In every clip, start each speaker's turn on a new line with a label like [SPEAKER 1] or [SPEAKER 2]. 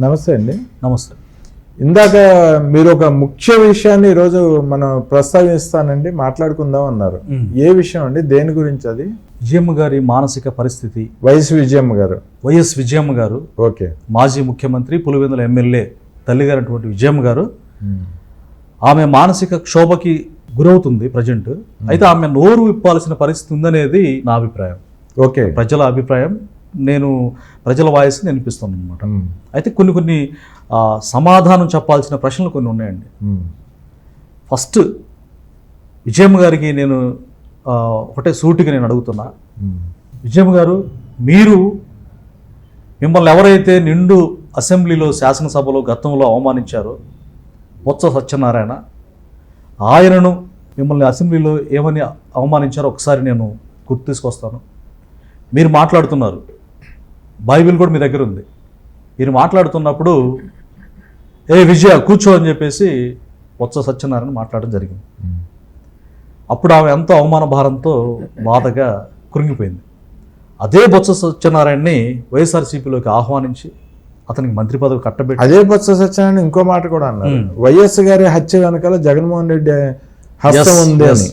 [SPEAKER 1] నమస్తే అండి.
[SPEAKER 2] నమస్తే.
[SPEAKER 1] ఇందాక మీరు ఒక ముఖ్య విషయాన్ని ఈరోజు మనం ప్రస్తావిస్తానండి మాట్లాడుకుందాం అన్నారు. ఏ విషయం అండి? దేని గురించి అది?
[SPEAKER 2] విజయమ్మ గారి మానసిక పరిస్థితి.
[SPEAKER 1] వైఎస్ విజయమ్మ గారు.
[SPEAKER 2] వైఎస్ విజయమ్మ గారు
[SPEAKER 1] ఓకే.
[SPEAKER 2] మాజీ ముఖ్యమంత్రి పులివెందుల ఎమ్మెల్యే తల్లిగారైనటువంటి విజయమ్మ గారు. ఆమె మానసిక క్షోభకి గురవుతుంది ప్రజెంట్. అయితే ఆమె నోరు విప్పాల్సిన పరిస్థితి ఉందనేది నా అభిప్రాయం.
[SPEAKER 1] ఓకే.
[SPEAKER 2] ప్రజల అభిప్రాయం నేను ప్రజల వాయిస్ని వినిపిస్తాను అనమాట. అయితే కొన్ని కొన్ని సమాధానం చెప్పాల్సిన ప్రశ్నలు కొన్ని ఉన్నాయండి. ఫస్ట్ విజయమ్మ గారికి నేను ఒకటే సూటిగా నేను అడుగుతున్నా
[SPEAKER 1] మ్మ్.
[SPEAKER 2] విజయమ్మ గారు మీరు మిమ్మల్ని ఎవరైతే నిండు అసెంబ్లీలో శాసనసభలో గతంలో అవమానించారో బొత్స సత్యనారాయణ ఆయనను మిమ్మల్ని అసెంబ్లీలో ఏమని అవమానించారో ఒకసారి నేను గుర్తు తీసుకొస్తాను మీరు మాట్లాడుతున్నారు బైబిల్ కూడా మీ దగ్గర ఉంది మీరు మాట్లాడుతున్నప్పుడు ఏ విజయ కూర్చో అని చెప్పేసి బొత్స సత్యనారాయణ మాట్లాడడం జరిగింది. అప్పుడు ఆమె ఎంతో అవమాన భారంతో బాధగా కృంగిపోయింది అదే బొత్స సత్యనారాయణని వైఎస్ఆర్సీపీలోకి ఆహ్వానించి అతనికి మంత్రి పదవి కట్టబెట్టి
[SPEAKER 1] అదే బొత్స సత్యనారాయణ ఇంకో మాట కూడా అన్నారు. వైఎస్ గారి హత్య వెనకాల జగన్మోహన్ రెడ్డి హస్తం ఉంది. అని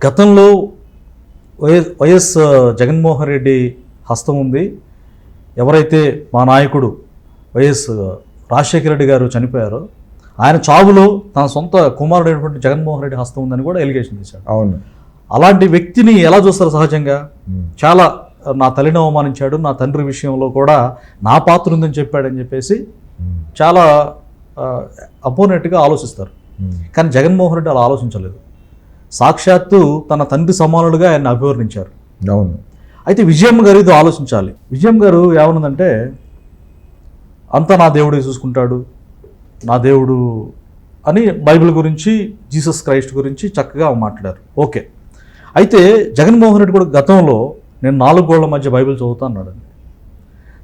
[SPEAKER 2] గతంలో వైఎస్ వైఎస్ జగన్మోహన్ రెడ్డి హస్తం ఉంది ఎవరైతే మా నాయకుడు వైఎస్ రాజశేఖర రెడ్డి గారు చనిపోయారో ఆయన చావులో తన సొంత కుమారుడైనటువంటి జగన్మోహన్ రెడ్డి హస్తం ఉందని కూడా ఎలిగేషన్ చేశాడు.
[SPEAKER 1] అవును.
[SPEAKER 2] అలాంటి వ్యక్తిని ఎలా చూస్తారు సహజంగా. చాలా నా తల్లిని అవమానించాడు నా తండ్రి విషయంలో కూడా నా పాత్ర ఉందని చెప్పాడని చెప్పేసి. చాలా అపోనెట్గా ఆలోచిస్తారు. కానీ జగన్మోహన్ రెడ్డి అలా ఆలోచించలేదు. సాక్షాత్తు తన తండ్రి సమానులుగా ఆయన అభివర్ణించారు.
[SPEAKER 1] అవును.
[SPEAKER 2] అయితే విజయమ్మ గారు ఇది ఆలోచించాలి. విజయమ్మ గారు ఏమన్నదంటే అంతా నా దేవుడే చూసుకుంటాడు నా దేవుడు అని బైబిల్ గురించి జీసస్ క్రైస్ట్ గురించి చక్కగా మాట్లాడారు. ఓకే. అయితే జగన్మోహన్ రెడ్డి కూడా గతంలో నేను నాలుగు గోళ్ళ మధ్య బైబిల్ చదువుతా అన్నాడండి.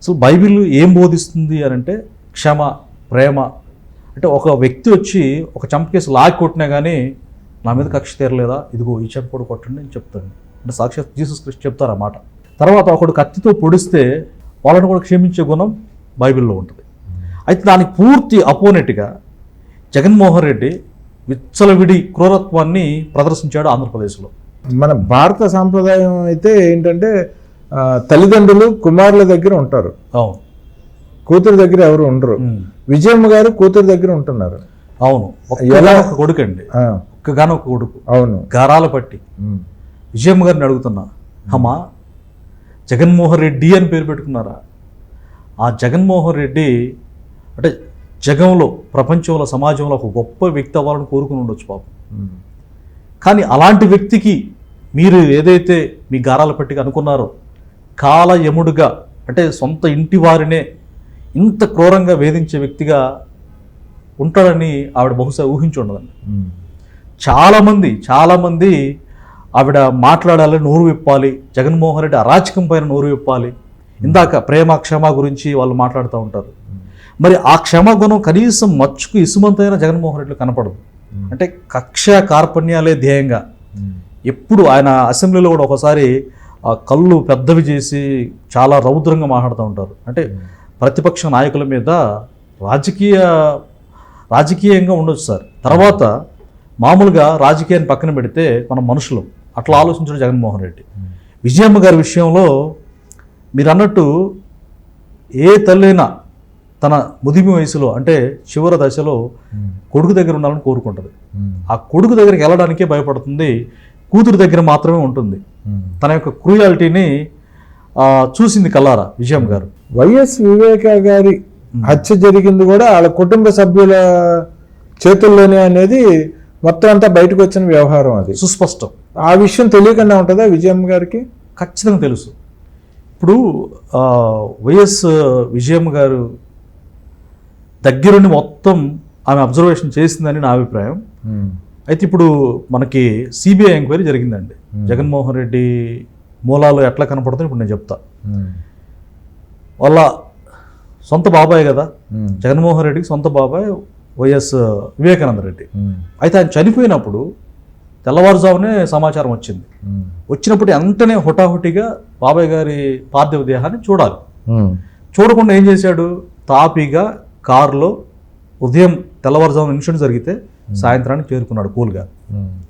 [SPEAKER 2] అసలు బైబిల్ ఏం బోధిస్తుంది అని అంటే క్షమ ప్రేమ. అంటే ఒక వ్యక్తి వచ్చి ఒక చంపకేసి లాగి కొట్టినా కానీ నా మీద కక్ష తీరలేదా? ఇదిగో ఈ చెంప కూడా కొట్టండి అని చెప్తాను అంటే సాక్షాత్ జీసస్ క్రిస్ట్ చెప్తారు అన్నమాట తర్వాత ఒకడు కత్తితో పొడిస్తే వాళ్ళని కూడా క్షమించే గుణం బైబిల్లో ఉంటుంది. అయితే దానికి పూర్తి అపోనెట్గా జగన్మోహన్ రెడ్డి విచ్చలవిడి క్రూరత్వాన్ని ప్రదర్శించాడు ఆంధ్రప్రదేశ్లో.
[SPEAKER 1] మన భారత సాంప్రదాయం అయితే ఏంటంటే తల్లిదండ్రులు కుమారుల దగ్గర ఉంటారు.
[SPEAKER 2] అవును.
[SPEAKER 1] కూతురు దగ్గర ఎవరు ఉండరు. విజయమ్మ గారు కూతురు దగ్గర ఉంటున్నారు.
[SPEAKER 2] అవును. ఒక్కగానో ఒక కొడుకు అండి ఒక్కగానో ఒక కొడుకు.
[SPEAKER 1] అవును.
[SPEAKER 2] గారాల పట్టి. విజయమ్మ గారిని అడుగుతున్నా అమ్మా జగన్మోహన్ రెడ్డి అని పేరు పెట్టుకున్నారా? ఆ జగన్మోహన్ రెడ్డి అంటే జగంలో ప్రపంచంలో సమాజంలో ఒక గొప్ప వ్యక్తి అవ్వాలని కోరుకుని ఉండొచ్చు పాపం. కానీ అలాంటి వ్యక్తికి మీరు ఏదైతే మీ గారాల పట్టిగా అనుకున్నారో కాల యముడుగా అంటే సొంత ఇంటి వారినే ఇంత క్రూరంగా వేధించే వ్యక్తిగా ఉంటాడని ఆవిడ బహుశా ఊహించి ఉండదండి. చాలామంది చాలామంది ఆవిడ మాట్లాడాలి నోరు విప్పాలి జగన్మోహన్ రెడ్డి అరాచకం పైన నోరు విప్పాలి. ఇందాక ప్రేమ క్షమ గురించి వాళ్ళు మాట్లాడుతూ ఉంటారు. మరి ఆ క్షమ గుణం కనీసం మచ్చుకు ఇసుమంతైన జగన్మోహన్ రెడ్డిలో కనపడదు. అంటే కక్ష కార్పణ్యాలే ధ్యేయంగా. ఎప్పుడు ఆయన అసెంబ్లీలో కూడా ఒకసారి ఆ కళ్ళు పెద్దవి చేసి చాలా రౌద్రంగా మాట్లాడుతూ ఉంటారు. అంటే ప్రతిపక్ష నాయకుల మీద రాజకీయ రాజకీయంగా ఉండొచ్చు సార్. తర్వాత మామూలుగా రాజకీయాన్ని పక్కన పెడితే మనం మనుషులం అట్లా ఆలోచించాడు జగన్మోహన్ రెడ్డి. విజయమ్మ గారి విషయంలో మీరు అన్నట్టు ఏ తల్లైనా తన ముదిమి వయసులో అంటే చివరి దశలో కొడుకు దగ్గర ఉండాలని కోరుకుంటుంది. ఆ కొడుకు దగ్గరికి వెళ్ళడానికే భయపడుతుంది కూతురు దగ్గర మాత్రమే ఉంటుంది. తన యొక్క క్రూయాలిటీని చూసింది కల్లారా విజయం గారు?
[SPEAKER 1] వైఎస్ వివేక గారి హత్య జరిగింది కూడా వాళ్ళ కుటుంబ సభ్యుల చేతుల్లోనే అనేది మొత్తం అంతా బయటకు వచ్చిన వ్యవహారం అది.
[SPEAKER 2] సుస్పష్టం.
[SPEAKER 1] ఆ విషయం తెలియకుండా ఉంటుందా విజయమ్మ గారికి?
[SPEAKER 2] ఖచ్చితంగా తెలుసు. ఇప్పుడు వైఎస్ విజయమ్మ గారు దగ్గరుండి మొత్తం ఆమె అబ్జర్వేషన్ చేసిందని నా అభిప్రాయం. అయితే ఇప్పుడు మనకి సిబిఐ ఎంక్వైరీ జరిగిందండి. జగన్మోహన్ రెడ్డి మూలాలు ఎట్లా కనపడుతుంది ఇప్పుడు నేను చెప్తా. వాళ్ళ సొంత బాబాయ్ కదా. జగన్మోహన్ రెడ్డికి సొంత బాబాయ్ వైఎస్ వివేకానంద రెడ్డి. అయితే ఆయన చనిపోయినప్పుడు తెల్లవారుజామునే సమాచారం వచ్చింది. వచ్చినప్పుడు వెంటనే హుటాహుటిగా బాబాయ్ గారి పార్థివ దేహాన్ని చూడాలి. చూడకుండా ఏం చేశాడు? తాపీగా కారులో ఉదయం తెల్లవారుజామున ఇన్సిడెంట్ జరిగితే సాయంత్రానికి చేరుకున్నాడు కూల్గా.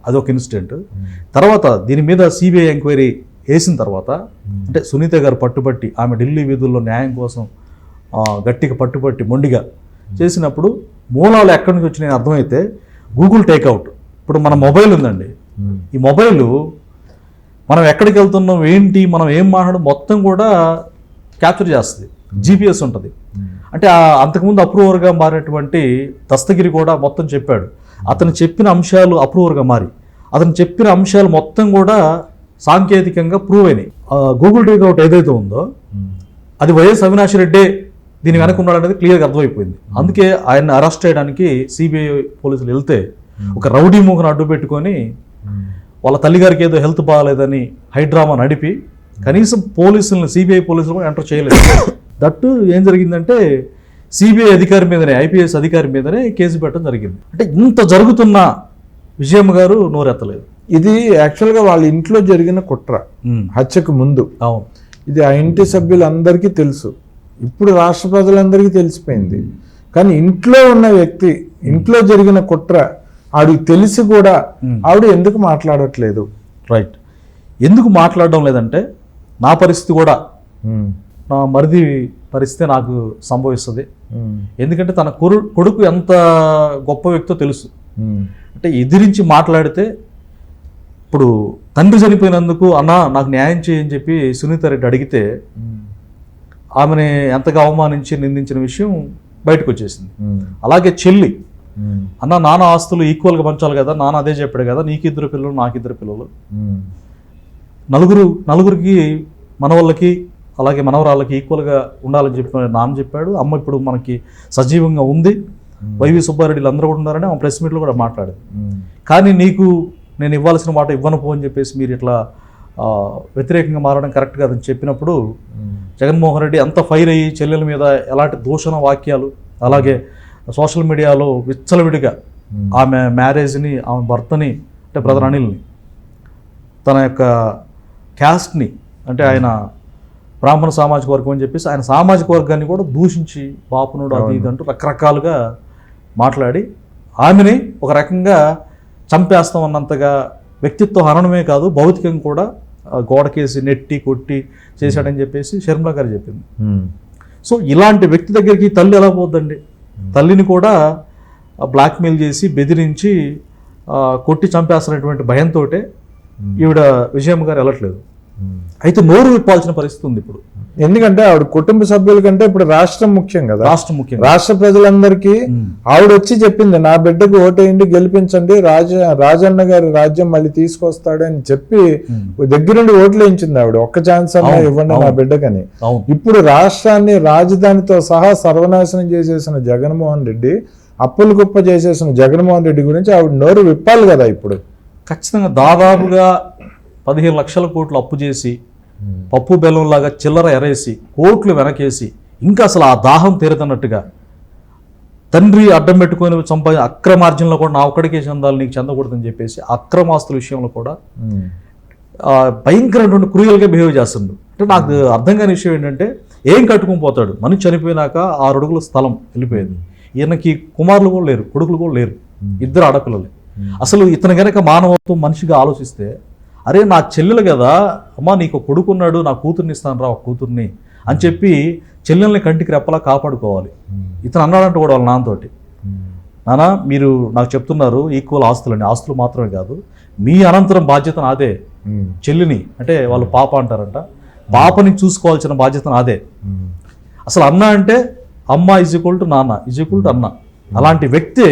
[SPEAKER 2] అది ఒక ఇన్సిడెంట్. తర్వాత దీని మీద సిబిఐ ఎంక్వైరీ వేసిన తర్వాత అంటే సునీత గారు పట్టుబట్టి ఆమె ఢిల్లీ వీధుల్లో న్యాయం కోసం గట్టిగా పట్టుబట్టి మొండిగా చేసినప్పుడు మూలాలు ఎక్కడి నుంచి వచ్చినాయని అర్థమైతే గూగుల్ టేక్అవుట్. ఇప్పుడు మన మొబైల్ ఉందండి. ఈ మొబైల్ మనం ఎక్కడికి వెళ్తున్నాం ఏంటి మనం ఏం మాట్లాడడం మొత్తం కూడా క్యాప్చర్ చేస్తుంది. జీపీఎస్ ఉంటుంది. అంటే అంతకుముందు అప్రూవర్గా మారినటువంటి దస్తగిరి కూడా మొత్తం చెప్పాడు. అతను చెప్పిన అంశాలు అప్రూవర్గా మారి. అతను చెప్పిన అంశాలు మొత్తం కూడా సాంకేతికంగా ప్రూవ్ అయినాయి. గూగుల్ టేక్అవుట్ ఏదైతే ఉందో అది వైఎస్ అవినాష్ రెడ్డే దీని వెనక ఉన్నాడు అనేది క్లియర్గా అర్థమైపోయింది. అందుకే ఆయన అరెస్ట్ చేయడానికి సిబిఐ పోలీసులు వెళ్తే ఒక రౌడీ మూహను అడ్డు పెట్టుకొని వాళ్ళ తల్లిగారికి ఏదో హెల్త్ బాగాలేదని హైడ్రామా నడిపి కనీసం పోలీసులను సిబిఐ పోలీసులు కూడా ఎంటర్ చేయలేదు. దట్టు ఏం జరిగిందంటే సిబిఐ అధికారి మీదనే ఐపీఎస్ అధికారి మీదనే కేసు పెట్టడం జరిగింది. అంటే ఇంత జరుగుతున్న విజయమ్మ గారు నోరెత్తలేదు.
[SPEAKER 1] ఇది యాక్చువల్గా వాళ్ళ ఇంట్లో జరిగిన కుట్ర. హత్యకు ముందు.
[SPEAKER 2] అవును.
[SPEAKER 1] ఇది ఆ ఇంటి సభ్యులందరికీ తెలుసు. ఇప్పుడు రాష్ట్ర ప్రజలందరికీ తెలిసిపోయింది. కానీ ఇంట్లో ఉన్న వ్యక్తి ఇంట్లో జరిగిన కుట్ర ఆవిడకి తెలిసి కూడా ఆవిడ ఎందుకు మాట్లాడట్లేదు?
[SPEAKER 2] రైట్ ఎందుకు మాట్లాడడం లేదంటే నా పరిస్థితి కూడా నా మరిది పరిస్థితి నాకు సంభవిస్తుంది. ఎందుకంటే తన కొరు కొడుకు ఎంత గొప్ప వ్యక్తో తెలుసు. అంటే ఎదిరించి మాట్లాడితే ఇప్పుడు తండ్రి చనిపోయినందుకు అన్న నాకు న్యాయం చేయని చెప్పి సునీత రెడ్డి అడిగితే ఆమెని ఎంతగా అవమానించి నిందించిన విషయం బయటకు వచ్చేసింది అలాగే చెల్లి. అన్న నాన్న ఆస్తులు ఈక్వల్గా పంచాలి కదా నాన్న అదే చెప్పాడు కదా నీకు ఇద్దరు పిల్లలు నాకు ఇద్దరు పిల్లలు నలుగురు నలుగురికి మనవాళ్ళకి అలాగే మనవరాళ్ళకి ఈక్వల్గా ఉండాలని చెప్పి నాన్న చెప్పాడు. అమ్మ ఇప్పుడు మనకి సజీవంగా ఉంది. వైవి సుబ్బారెడ్డిలు అందరూ కూడా ఉన్నారని ఆమె ప్రెస్ మీట్లో కూడా మాట్లాడేది.
[SPEAKER 1] ఉమ్,
[SPEAKER 2] కానీ నీకు నేను ఇవ్వాల్సిన మాట ఇవ్వను పో అని చెప్పేసి మీరు ఇట్లా వ్యతిరేకంగా మారడం కరెక్ట్ కాదని చెప్పినప్పుడు జగన్మోహన్ రెడ్డి అంత ఫైర్ అయ్యి చెల్లెల మీద ఎలాంటి దూషణ వాక్యాలు అలాగే సోషల్ మీడియాలో విచ్చలవిడిగా ఆమె మ్యారేజ్ని ఆమె భర్తని అంటే బ్రదర్ అనిల్ని తన యొక్క క్యాస్ట్ని అంటే ఆయన బ్రాహ్మణ సామాజిక వర్గం అని చెప్పేసి ఆయన సామాజిక వర్గాన్ని కూడా దూషించి బాపునుడు అది ఇది అంటూ రకరకాలుగా మాట్లాడి ఆమెని ఒక రకంగా చంపేస్తాం అన్నంతగా వ్యక్తిత్వ హరణమే కాదు భౌతికంగా కూడా గోడకేసి నెట్టి కొట్టి చేశాడని చెప్పేసి షర్మిల గారు చెప్పింది.
[SPEAKER 1] ఉమ్,
[SPEAKER 2] సో ఇలాంటి వ్యక్తి దగ్గరికి తల్లి ఎలా పోద్దండి? తల్లిని కూడా బ్లాక్మెయిల్ చేసి బెదిరించి కొట్టి చంపేస్తున్నటువంటి భయంతో ఈవిడ విజయమ్మ గారు వెళ్ళట్లేదు. అయితే నోరు విప్పాల్సిన పరిస్థితి ఉంది ఇప్పుడు.
[SPEAKER 1] ఎందుకంటే ఆవిడ కుటుంబ సభ్యుల కంటే ఇప్పుడు రాష్ట్రం ముఖ్యం కదా.
[SPEAKER 2] రాష్ట్రం ముఖ్యంగా
[SPEAKER 1] రాష్ట్ర ప్రజలందరికీ. ఆవిడ వచ్చి చెప్పింది నా బిడ్డకు ఓటేయండి గెలిపించండి రాజ రాజన్న గారి రాజ్యం మళ్ళీ తీసుకొస్తాడు అని చెప్పి దగ్గరుండి ఓట్లు వేయించింది ఆవిడ. ఒక్క ఛాన్స్ అన్నా ఇవ్వండి నా. బిడ్డకని. ఇప్పుడు రాష్ట్రాన్ని రాజధానితో సహా సర్వనాశనం చేసేసిన జగన్మోహన్ రెడ్డి అప్పులు కుప్ప చేసేసిన జగన్మోహన్ రెడ్డి గురించి ఆవిడ నోరు విప్పాలి కదా ఇప్పుడు.
[SPEAKER 2] ఖచ్చితంగా దాదాపుగా పదిహేను లక్షల కోట్లు అప్పు చేసి పప్పు బెల్లంలాగా చిల్లర ఎరేసి కోట్లు వెనకేసి ఇంకా అసలు ఆ దాహం తీరుతున్నట్టుగా తండ్రి అడ్డం పెట్టుకొని సంపా అక్రమార్జనలో కూడా నా ఒక్కడికే చెందాలి నీకు చెందకూడదని చెప్పేసి అక్రమాస్తుల విషయంలో కూడా భయంకరమైనటువంటి క్రూయల్గా బిహేవ్ చేస్తుండు. అంటే నాకు అర్థం కాని విషయం ఏంటంటే ఏం కట్టుకుని పోతాడు? మనిషి చనిపోయినాక ఆరు అడుగుల స్థలం వెళ్ళిపోయింది. ఈయనకి కుమారులు కూడా లేరు కొడుకులు కూడా లేరు. ఇద్దరు ఆడపిల్లలే. అసలు ఇతను గనక మానవత్వం మనిషిగా ఆలోచిస్తే అరే నా చెల్లెలు కదా అమ్మా నీకు కొడుకున్నాడు నా కూతుర్ని ఇస్తాను రా ఒక కూతుర్ని అని చెప్పి చెల్లెల్ని కంటికి రెప్పలా కాపాడుకోవాలి. ఇతను అన్నాడంట కూడా వాళ్ళ నాన్నతోటి. నాన్న మీరు నాకు చెప్తున్నారు ఈక్వల్ ఆస్తులని ఆస్తులు మాత్రమే కాదు మీ అనంతరం బాధ్యత నాదే. చెల్లిని అంటే వాళ్ళు పాప అంటారంట. పాపని చూసుకోవాల్సిన బాధ్యత నాదే. అసలు అన్న అంటే అమ్మ ఈజ్ ఈక్వల్ టు నాన్న ఈజ్ ఈక్వల్ టు అన్న. అలాంటి వ్యక్తే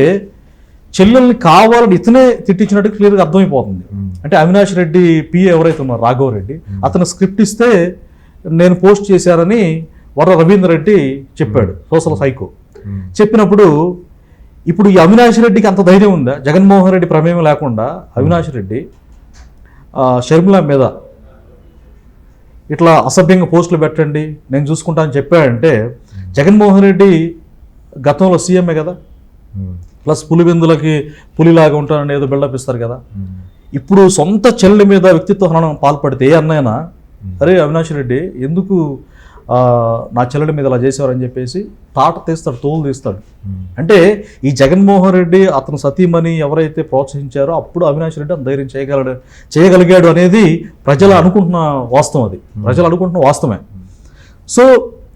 [SPEAKER 2] చెల్లెల్ని కావాలని ఇతనే తిట్టించినట్టు క్లియర్గా అర్థమైపోతుంది. అంటే అవినాష్ రెడ్డి పిఏ ఎవరైతే ఉన్నారో రాఘవ రెడ్డి అతను స్క్రిప్ట్ ఇస్తే నేను పోస్ట్ చేశారని వర రవీంద్ర రెడ్డి చెప్పాడు సోషల్ సైకో. చెప్పినప్పుడు ఇప్పుడు ఈ అవినాష్ రెడ్డికి అంత ధైర్యం ఉందా? జగన్మోహన్ రెడ్డి ప్రమేయం లేకుండా అవినాష్ రెడ్డి షర్మిల మీద ఇట్లా అసభ్యంగా పోస్టులు పెట్టండి నేను చూసుకుంటా అని చెప్పాడంటే జగన్మోహన్ రెడ్డి గతంలో సీఎంఏ కదా? ప్లస్ పులిబెందులకి పులిలాగా ఉంటానని ఏదో బిల్డప్ ఇస్తారు కదా. ఇప్పుడు సొంత చెల్లి మీద వ్యక్తిత్వ హననం పాల్పడితే ఏ అన్నైనా అరే అవినాష్ రెడ్డి ఎందుకు నా చెల్లెడి మీద ఇలా చేసేవారని చెప్పేసి తాట తీస్తాడు తోలు తీస్తాడు. అంటే ఈ జగన్మోహన్ రెడ్డి అతను సతీమణి ఎవరైతే ప్రోత్సహించారో అప్పుడు అవినాష్ రెడ్డి అంత ధైర్యం చేయగలడు చేయగలిగాడు అనేది ప్రజలు అనుకుంటున్న వాస్తవం అది. ప్రజలు అనుకుంటున్న వాస్తవమే. సో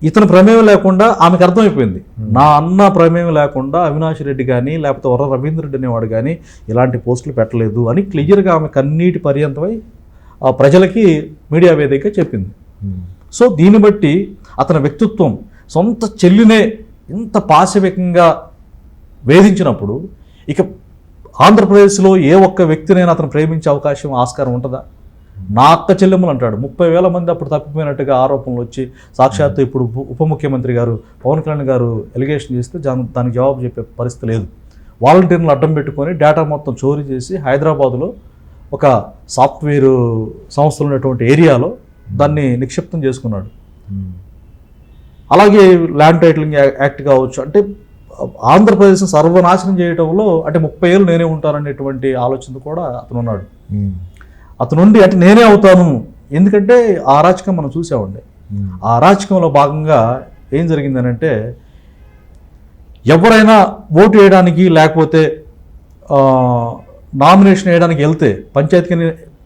[SPEAKER 2] ఇతని ప్రమేయం లేకుండా ఆమెకు అర్థమైపోయింది. నా అన్న ప్రమేయం లేకుండా అవినాష్ రెడ్డి కానీ లేకపోతే వర రవీంద్ర రెడ్డి అనేవాడు కానీ ఇలాంటి పోస్టులు పెట్టలేదు అని క్లియర్గా ఆమె కన్నీటి పర్యంతమై ఆ ప్రజలకి మీడియా వేదికగా చెప్పింది. సో దీన్ని బట్టి అతని వ్యక్తిత్వం సొంత చెల్లినే ఇంత పాశవికంగా వేధించినప్పుడు ఇక ఆంధ్రప్రదేశ్లో ఏ ఒక్క వ్యక్తినైనా అతను ప్రేమించే అవకాశం ఆస్కారం ఉంటుందా? నా అక్క చెల్లెమ్మలు అంటాడు. ముప్పై వేల మంది అప్పుడు తప్పిపోయినట్టుగా ఆరోపణలు వచ్చి సాక్షాత్తు ఇప్పుడు ఉప- ముఖ్యమంత్రి గారు పవన్ కళ్యాణ్ గారు ఎలిగేషన్ చేస్తే దాని దానికి జవాబు చెప్పే పరిస్థితి లేదు. వాలంటీర్లను అడ్డం పెట్టుకొని డేటా మొత్తం చోరీ చేసి హైదరాబాదులో ఒక సాఫ్ట్వేర్ సంస్థలు ఉన్నటువంటి ఏరియాలో దాన్ని నిక్షిప్తం చేసుకున్నాడు. అలాగే ల్యాండ్ టైటిలింగ్ యాక్ట్ కావచ్చు. అంటే ఆంధ్రప్రదేశ్ సర్వనాశనం చేయడంలో అంటే ముప్పై ఏళ్ళు నేనే ఉంటాననేటువంటి ఆలోచన కూడా అతను ఉన్నాడు అతను ఉండి అంటే నేనే అవుతాను. ఎందుకంటే ఆ అరాచకం మనం చూసామండి. ఆ అరాచకంలో భాగంగా ఏం జరిగిందని అంటే ఎవరైనా ఓటు వేయడానికి లేకపోతే నామినేషన్ వేయడానికి వెళ్తే పంచాయతీ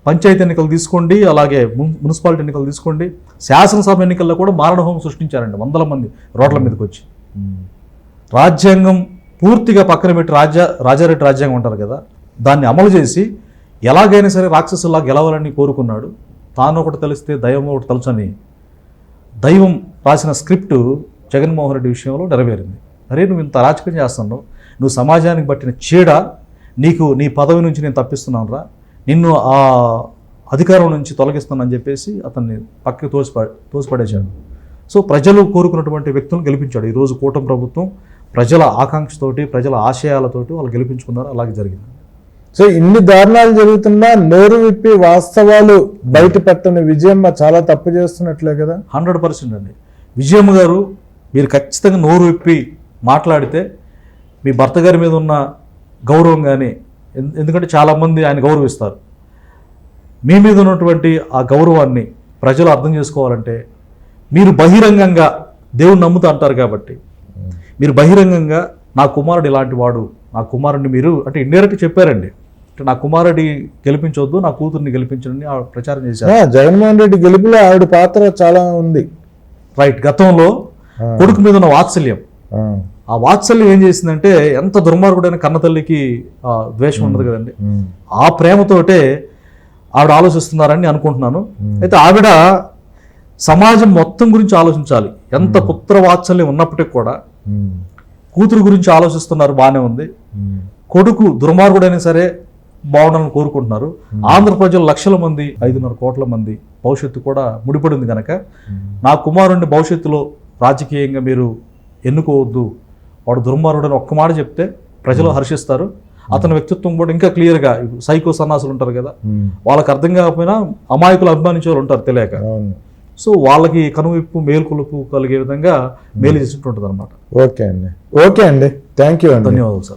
[SPEAKER 2] పంచాయతీ ఎన్నికలు తీసుకోండి అలాగే మున్- మున్సిపాలిటీ ఎన్నికలు తీసుకోండి. శాసనసభ ఎన్నికల్లో కూడా మారణహోమం సృష్టించారండి వందల మంది రోడ్ల మీదకి వచ్చి రాజ్యాంగం పూర్తిగా పక్కన పెట్టి రాజ్య రాజారెడ్డి రాజ్యాంగం అంటారు కదా దాన్ని అమలు చేసి ఎలాగైనా సరే రాక్షసులా గెలవాలని కోరుకున్నాడు. తాను ఒకటి తెలిస్తే దైవం ఒకటి తలుచని దైవం రాసిన స్క్రిప్ట్ జగన్మోహన్ రెడ్డి విషయంలో నెరవేరింది. అరే నువ్వు ఇంత రాజకీయం చేస్తున్నావు. నువ్వు సమాజానికి పట్టిన చీడ నీకు నీ పదవి నుంచి నేను తప్పిస్తున్నాను రా. నిన్ను ఆ అధికారం నుంచి తొలగిస్తానని చెప్పేసి అతన్ని పక్కకి తోసిప తోసిపడేశాడు. సో ప్రజలు కోరుకున్నటువంటి వ్యక్తులను గెలిపించాడు. ఈరోజు కూటమి ప్రభుత్వం ప్రజల ఆకాంక్షతోటి ప్రజల ఆశయాలతోటి వాళ్ళు గెలిపించుకున్నారు. అలాగే జరిగింది.
[SPEAKER 1] సో ఇన్ని దారుణాలు జరుగుతున్నా నోరు విప్పి వాస్తవాలు బయట పెట్టని విజయమ్మ చాలా తప్పు చేస్తున్నట్లే కదా?
[SPEAKER 2] హండ్రెడ్ పర్సెంట్ అండి. విజయమ్మ గారు మీరు ఖచ్చితంగా నోరు విప్పి మాట్లాడితే మీ భర్త గారి మీద ఉన్న గౌరవం కానీ ఎందుకంటే చాలామంది ఆయన గౌరవిస్తారు. మీ మీద ఉన్నటువంటి ఆ గౌరవాన్ని ప్రజలు అర్థం చేసుకోవాలంటే మీరు బహిరంగంగా దేవుని నమ్ముతూ అంటారు కాబట్టి. మీరు బహిరంగంగా నా కుమారుడు ఇలాంటి వాడు నా కుమారుడిని మీరు అంటే ఇండైరెక్ట్ చెప్పారండి. అంటే నా కుమారుడి గెలిపించొద్దు నా కూతుర్ని గెలిపించండి ఆవిడ ప్రచారం చేశారు.
[SPEAKER 1] జగన్మోహన్ రెడ్డి గెలుపులో ఆవిడ పాత్ర చాలా ఉంది.
[SPEAKER 2] రైట్ గతంలో. కొడుకు మీద ఉన్న వాత్సల్యం.
[SPEAKER 1] ఆ,
[SPEAKER 2] వాత్సల్యం ఏం చేసిందంటే ఎంత దుర్మార్గుడైన కన్న తల్లికి ఆ, ద్వేషం ఉండదు కదండి. ఆ ప్రేమతోటే ఆవిడ ఆలోచిస్తున్నారని అనుకుంటున్నాను. అయితే ఆవిడ సమాజం మొత్తం గురించి ఆలోచించాలి. ఎంత పుత్ర వాత్సల్యం ఉన్నప్పటికీ కూడా కూతురు గురించి ఆలోచిస్తున్నారు బాగానే ఉంది. కొడుకు దుర్మార్గుడైనా సరే బాగుండాలని కోరుకుంటున్నారు. ఆంధ్ర ప్రజలు లక్షల మంది ఐదున్నర కోట్ల మంది భవిష్యత్తు కూడా ముడిపడింది కనుక నా కుమారుడిని భవిష్యత్తులో రాజకీయంగా మీరు ఎన్నుకోవద్దు. వాడు దుర్మార్గుడని ఒక్క మాట చెప్తే ప్రజలు హర్షిస్తారు. అతని వ్యక్తిత్వం కూడా ఇంకా క్లియర్గా సైకో సన్నాసులు ఉంటారు కదా. వాళ్ళకి అర్థం కాకపోయినా అమాయకులు అభిమానించే వాళ్ళు ఉంటారు తెలియక. సో వాళ్ళకి కనువిప్పు మేల్కొలుపు కలిగే విధంగా మేలు చేసినట్టు ఉంటుంది అనమాట
[SPEAKER 1] ఓకే అండి. ఓకే అండి. థ్యాంక్ యూ అండి.
[SPEAKER 2] ధన్యవాదాలు సార్.